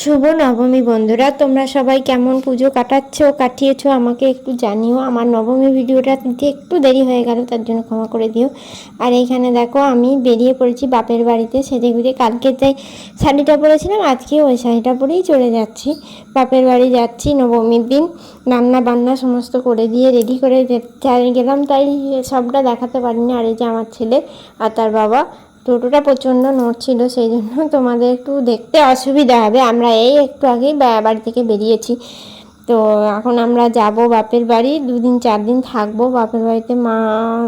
শুভ নবমী বন্ধুরা, তোমরা সবাই কেমন পুজো কাটাচ্ছ, কাটিয়েছো আমাকে একটু জানিও। আমার নবমী ভিডিওটা দিতে একটু দেরি হয়ে গেল, তার জন্য ক্ষমা করে দিও। আর এইখানে দেখো, আমি বেরিয়ে পড়েছি বাপের বাড়িতে সেজে গুজে কালকে যাই শাড়িটা পরেছিলাম আজকে ওই শাড়িটা পরেই চলে যাচ্ছি। বাপের বাড়ি যাচ্ছি, নবমীর দিন। রান্না বান্না সমস্ত করে দিয়ে রেডি করে গেলাম, তাই সবটা দেখাতে পারিনি। আর এই যে আমার ছেলে আর তার বাবা টোটোটা প্রচণ্ড নড়ছিল সেই জন্য তোমাদের একটু দেখতে অসুবিধা হবে। আমরা এই একটু আগেই বাড়ি থেকে বেরিয়েছি। তো এখন আমরা যাব বাপের বাড়ি, দুদিন চার দিন থাকব। বাপের বাড়িতে মা,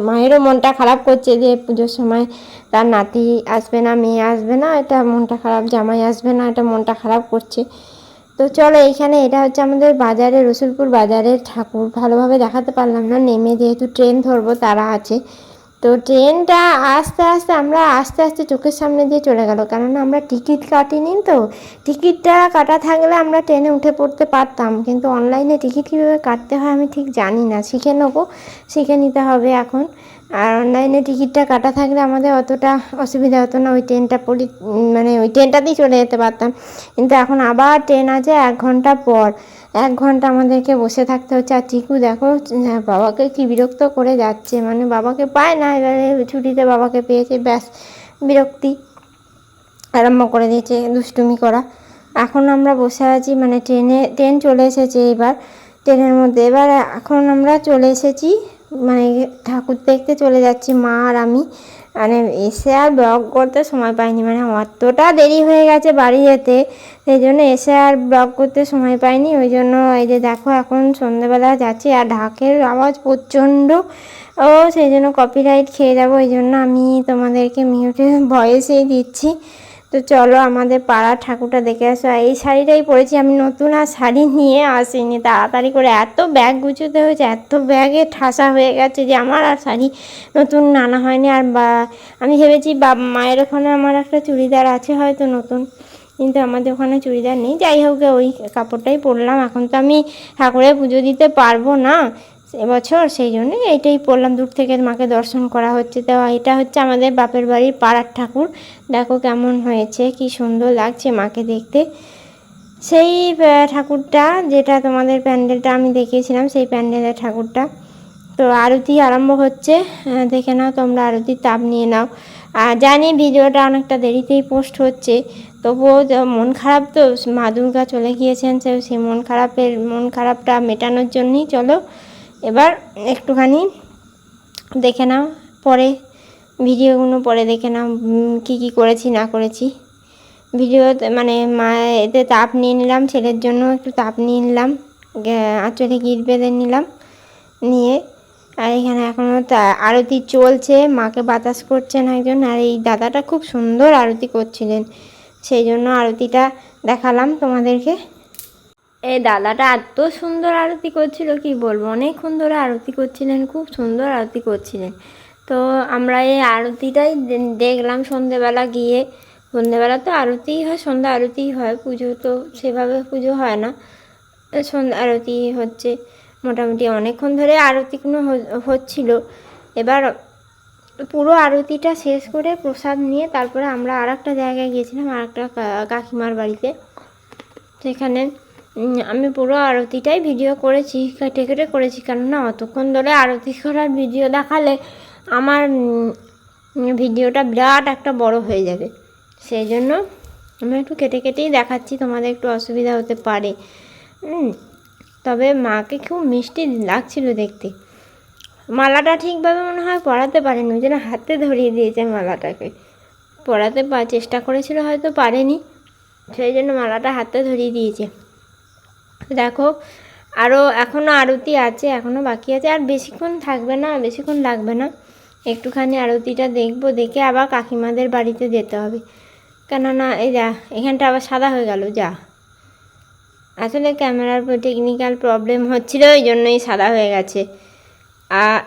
মায়েরও মনটা খারাপ করছে যে পুজোর সময় তার নাতি আসবে না, মেয়ে আসবে না, এটা মনটা খারাপ, জামাই আসবে না, এটা মনটা খারাপ করছে। তো চলো এইখানে, এটা হচ্ছে আমাদের বাজারে রসুলপুর বাজারের ঠাকুর। ভালোভাবে দেখাতে পারলাম না, নেমে যেহেতু ট্রেন ধরবো, তারা আছে। তো ট্রেনটা আস্তে আস্তে আমরা আস্তে আস্তে চোখের সামনে দিয়ে চলে গেল। কারণ আমরা টিকিট কাটিনি তো। টিকিটটা কাটা থাকলে আমরা ট্রেনে উঠে পড়তে পারতাম। কিন্তু অনলাইনে টিকিট কীভাবে কাটতে হয় আমি ঠিক জানি না। শিখে নেব। শিখে নিতে হবে এখন। আর অনলাইনে টিকিটটা কাটা থাকলে আমাদের অতটা অসুবিধা হতো না ওই ট্রেনটা পরি মানে ওই ট্রেনটাতেই চলে যেতে পারতাম। কিন্তু এখন আবার ট্রেন আছে এক ঘণ্টা পর। এক ঘণ্টা আমাদেরকে বসে থাকতে হচ্ছে। আর চিকু দেখো হ্যাঁ, বাবাকে কি বিরক্ত করে যাচ্ছে। মানে বাবাকে পায় না এবারে ছুটিতে বাবাকে পেয়েছে ব্যাস বিরক্তি আরম্ভ করে দিয়েছে দুষ্টুমি করা। এখন আমরা বসে আছি মানে ট্রেনে ট্রেন চলে এসেছে এবার। ট্রেনের মধ্যে এবার এখন আমরা চলে এসেছি মানে ঠাকুর দেখতে চলে যাচ্ছি, মা আর আমি। মানে এসে আর ব্লগ করতে সময় পাইনি মানে অতটা দেরি হয়ে গেছে বাড়ি যেতে। সেই জন্য এসে আর ব্লগ করতে সময় পাইনি। ওই জন্য এই যে দেখো এখন সন্ধ্যেবেলা যাচ্ছি, আর ঢাকের আওয়াজ প্রচণ্ড। ও, সেই জন্য কপিরাইট খেয়ে যাব। ওই জন্য আমি তোমাদেরকে মিউটে ভয়েসেই দিচ্ছি। তো চলো আমাদের পাড়ার ঠাকুরটা দেখে আসো। এই শাড়িটাই পরেছি, আমি নতুন আর শাড়ি নিয়ে আসিনি। তাড়াতাড়ি করে এত ব্যাগ গুছোতে হয়েছে, এত ব্যাগে ঠাসা হয়ে গেছে যে আমার আর শাড়ি নতুন আনা হয়নি। আর বা, আমি ভেবেছি বা, মায়ের ওখানে আমার একটা চুড়িদার আছে হয়তো নতুন, কিন্তু আমাদের ওখানে চুড়িদার নেই। যাই হোক, ওই কাপড়টাই পরলাম। এখন তো আমি ঠাকুরের পুজো দিতে পারব না। এবছর সেই জন্য এইটাই পড়লাম দূর থেকে মাকে দর্শন করা হচ্ছে তো এটা হচ্ছে আমাদের বাপের বাড়ির পাড়ার ঠাকুর। দেখো কেমন হয়েছে, কি সুন্দর লাগছে মাকে দেখতে। সেই ঠাকুরটা যেটা তোমাদের প্যান্ডেলটা আমি দেখিয়েছিলাম, সেই প্যান্ডেলের ঠাকুরটা। তো আরতি আরম্ভ হচ্ছে দেখে নাও তোমরা আরতির তাপ নিয়ে নাও। আর জানি ভিডিওটা অনেকটা দেরিতেই পোস্ট হচ্ছে, তবুও মন খারাপ তো, মা দুর্গা চলে গিয়েছেন সেই মন খারাপের, মন খারাপটা মেটানোর জন্যই চলো। এবার একটুখানি দেখে নাও, পরে ভিডিওগুলো পরে দেখে নাও কী কী করেছি, না করেছি। ভিডিও মানে মা এতে তাপ নিয়ে নিলাম, ছেলের জন্য একটু তাপ নিয়ে নিলাম আঁচলে গিট বেঁধে নিলাম, নিয়ে, আর এখানে এখনও আরতি চলছে, মাকে বাতাস করছেন একজন, আর এই দাদাটা খুব সুন্দর আরতি করছিলেন। সেই জন্য আরতিটা দেখালাম তোমাদেরকে। এই দাদাটা এত সুন্দর আরতি করছিল, কি বলব? অনেকক্ষণ ধরে আরতি করছিলেন, খুব সুন্দর আরতি করছিলেন। তো আমরা এই আরতিটাই দেখলাম সন্ধেবেলা গিয়ে। সন্ধেবেলা তো আরতিই হয়, সন্ধ্যা আরতিই হয়, পুজো তো সেভাবে পুজো হয় না। সন্ধ্যা আরতি হচ্ছে মোটামুটি অনেকক্ষণ ধরে আরতিগুলো হচ্ছিল। এবার পুরো আরতিটা শেষ করে প্রসাদ নিয়ে তারপরে আমরা আর একটা জায়গায় গিয়েছিলাম আর একটা কাকিমার বাড়িতে। সেখানে আমি পুরো আরতিটাই ভিডিও করেছি, কেটে কেটে করেছি। কেননা, অতক্ষণ ধরে আরতি করার ভিডিও দেখালে আমার ভিডিওটা বিরাট একটা বড় হয়ে যাবে। সেই জন্য আমি একটু কেটে কেটেই দেখাচ্ছি, তোমাদের একটু অসুবিধা হতে পারে। তবে মাকে খুব মিষ্টি লাগছিল দেখতে। মালাটা ঠিকভাবে মনে হয় পরাতে পারেনি, ওই জন্য হাতে ধরিয়ে দিয়েছে মালাটাকে। পরাতে পা, চেষ্টা করেছিল, হয়তো পারেনি। সেই জন্য মালাটা হাতে ধরিয়ে দিয়েছে। দেখো আরও এখনও আরতি আছে এখনও বাকি আছে, আর বেশিক্ষণ থাকবে না, বেশিক্ষণ লাগবে না। একটুখানি আরতিটা দেখব, দেখে আবার কাকিমাদের বাড়িতে যেতে হবে। কেননা, এই যা, এখানটা আবার সাদা হয়ে গেল, যা। আসলে ক্যামেরার টেকনিক্যাল প্রবলেম হচ্ছিল ওই জন্যই সাদা হয়ে গেছে। আর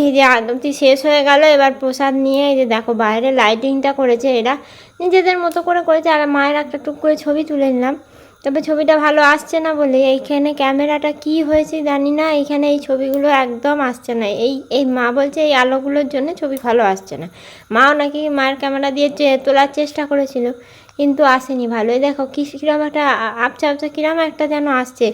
এই যে আরতি শেষ হয়ে গেল, এবার প্রসাদ নিয়ে, এই যে দেখো, বাইরে লাইটিংটা করেছে এরা। নিজেদের মতো করে করেছে, আর মায়ের একটা টুক করে ছবি তুলে নিলাম। তবে ছবিটা ভালো আসছে না বলে, এইখানে ক্যামেরাটা কি হয়েছে জানি না, এইখানে এই ছবিগুলো একদম আসছে না। এই এই মা বলছে এই আলোগুলোর জন্য ছবি ভালো আসছে না। মাও নাকি মায়ের ক্যামেরা দিয়ে তোলার চেষ্টা করেছিল, কিন্তু আসেনি ভালোই দেখো কি, কিরম একটা আপচা আপচা কিরম একটা যেন আসছে।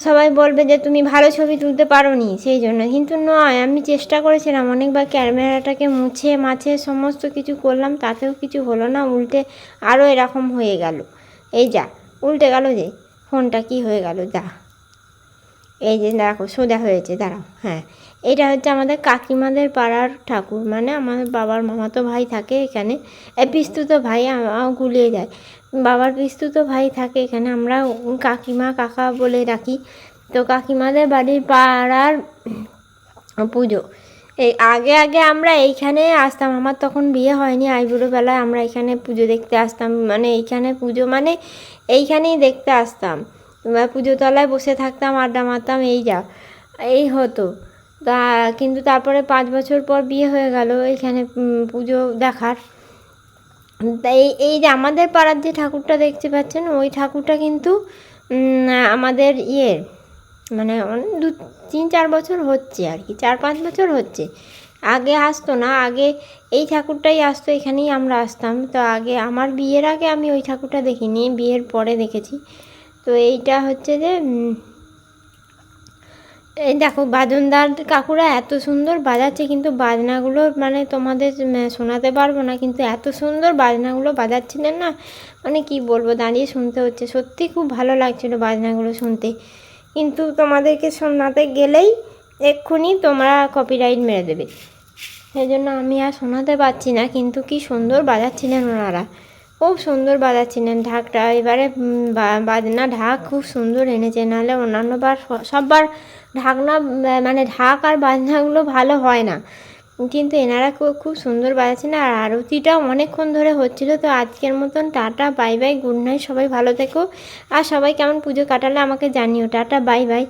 সবাই বলবে যে তুমি ভালো ছবি তুলতে পারো নি সেই জন্য, কিন্তু নয়, আমি চেষ্টা করেছিলাম, অনেকবার ক্যামেরাটাকে মুছে মাছে সমস্ত কিছু করলাম, তাতেও কিছু হলো না, উল্টে আরও এরকম হয়ে গেল। এই যা। উল্টে গেল যে, ফোনটা কি হয়ে গেল, যা। এই যে দেখো, সোজা হয়েছে, দাঁড়াও হ্যাঁ। এটা হচ্ছে আমাদের কাকিমাদের পাড়ার ঠাকুর মানে আমাদের বাবার মামাতো ভাই থাকে এখানে। পিস্তুত ভাই গুলিয়ে যায়। বাবার পিস্তুত ভাই থাকে এখানে, আমরা কাকিমা, কাকা বলে রাখি। তো কাকিমাদের বাড়ির পাড়ার পুজো। এই আগে আগে আমরা এইখানে আসতাম। আমার তখন বিয়ে হয়নি। আইবুড়ো বেলায় আমরা এখানে পুজো দেখতে আসতাম। মানে এইখানে পুজো মানে এইখানেই দেখতে আসতাম। পুজো তলায় বসে থাকতাম, আড্ডা মারতাম, এই যা, এই হতো। তা কিন্তু তারপরে পাঁচ বছর পর বিয়ে হয়ে গেল এইখানে পুজো দেখার। এই এই যে আমাদের পাড়ার যে ঠাকুরটা দেখতে পাচ্ছেন, ওই ঠাকুরটা কিন্তু আমাদের ইয়ের মানে দু, তিন, চার বছর হচ্ছে আর কি, চার, পাঁচ বছর হচ্ছে। আগে আসতো না, আগে এই ঠাকুরটাই আসতো, এখানেই আমরা আসতাম। তো আগে, আমার বিয়ের আগে আমি ওই ঠাকুরটা দেখিনি, বিয়ের পরে দেখেছি। তো এইটা হচ্ছে যে এই দেখো বাজনদার কাকুরা এত সুন্দর বাজাচ্ছে, কিন্তু বাজনাগুলো মানে তোমাদের শোনাতে পারব না, কিন্তু এত সুন্দর বাজনাগুলো বাজাচ্ছিলেন না। মানে কি বলব, দাঁড়িয়ে শুনতে হচ্ছে। সত্যি খুব ভালো লাগছিল বাজনাগুলো শুনতে। কিন্তু তোমাদেরকে শোনাতে গেলেই এক্ষুনি তোমরা কপিরাইট মেরে দেবে। সেই জন্য আমি আর শোনাতে পারছি না, কিন্তু কি সুন্দর বাজাচ্ছিলেন ওনারা। খুব সুন্দর বাজাচ্ছিলেন ঢাকটা। এবারে বাজনা, ঢাক খুব সুন্দর এনেছে। নাহলে অন্যান্য বার সববার ঢাকনা মানে ঢাক আর বাজনাগুলো ভালো হয় না। কিন্তু এনারা খুব সুন্দর বাজাচ্ছেন আর আরতিটাও অনেকক্ষণ ধরে হচ্ছিল। তো আজকের মতন tata, bye bye, good night, সবাই ভালো থেকো। আর সবাই কেমন পুজো কাটালে আমাকে জানিও। Tata, bye bye.